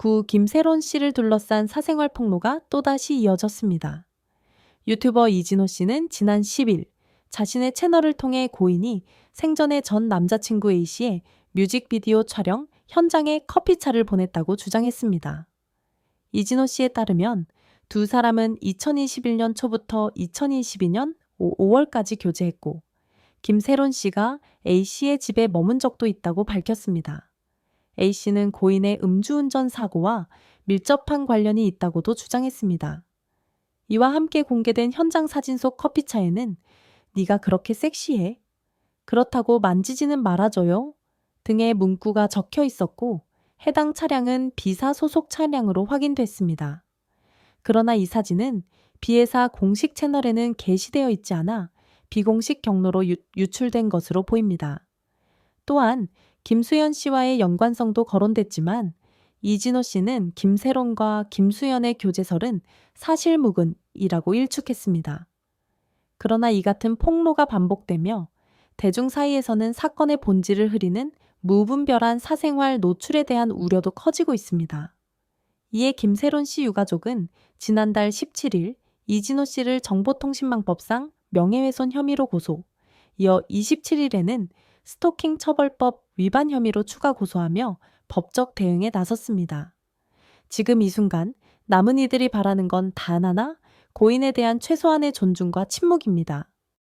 구 김세론 씨를 둘러싼 사생활 폭로가 또다시 이어졌습니다. 유튜버 이진호 씨는 지난 10일 자신의 채널을 통해 고인이 생전의 전 남자친구 A 씨의 뮤직비디오 촬영 현장에 커피차를 보냈다고 주장했습니다. 이진호 씨에 따르면 두 사람은 2021년 초부터 2022년 5월까지 교제했고 김세론 씨가 A 씨의 집에 머문 적도 있다고 밝혔습니다. A 씨는 고인의 음주운전 사고와 밀접한 관련이 있다고도 주장했습니다. 이와 함께 공개된 현장 사진 속 커피차에는 네가 그렇게 섹시해? 그렇다고 만지지는 말아줘요. 등의 문구가 적혀 있었고 해당 차량은 B사 소속 차량으로 확인됐습니다. 그러나 이 사진은 B회사 공식 채널에는 게시되어 있지 않아 비공식 경로로 유, 유출된 것으로 보입니다. 또한 김수현 씨와의 연관성도 거론됐지만 이진호 씨는 김세론과 김수현의 교제설은 사실무근이라고 일축했습니다. 그러나 이 같은 폭로가 반복되며 대중 사이에서는 사건의 본질을 흐리는 무분별한 사생활 노출에 대한 우려도 커지고 있습니다. 이에 김세론 씨 유가족은 지난달 17일 이진호 씨를 정보통신망법상 명예훼손 혐의로 고소, 이어 27일에는 스토킹 처벌법 위반 혐의로 추가 고소하며 법적 대응에 나섰습니다. 지금 이 순간 남은 이들이 바라는 건 단 하나 고인에 대한 최소한의 존중과 침묵입니다.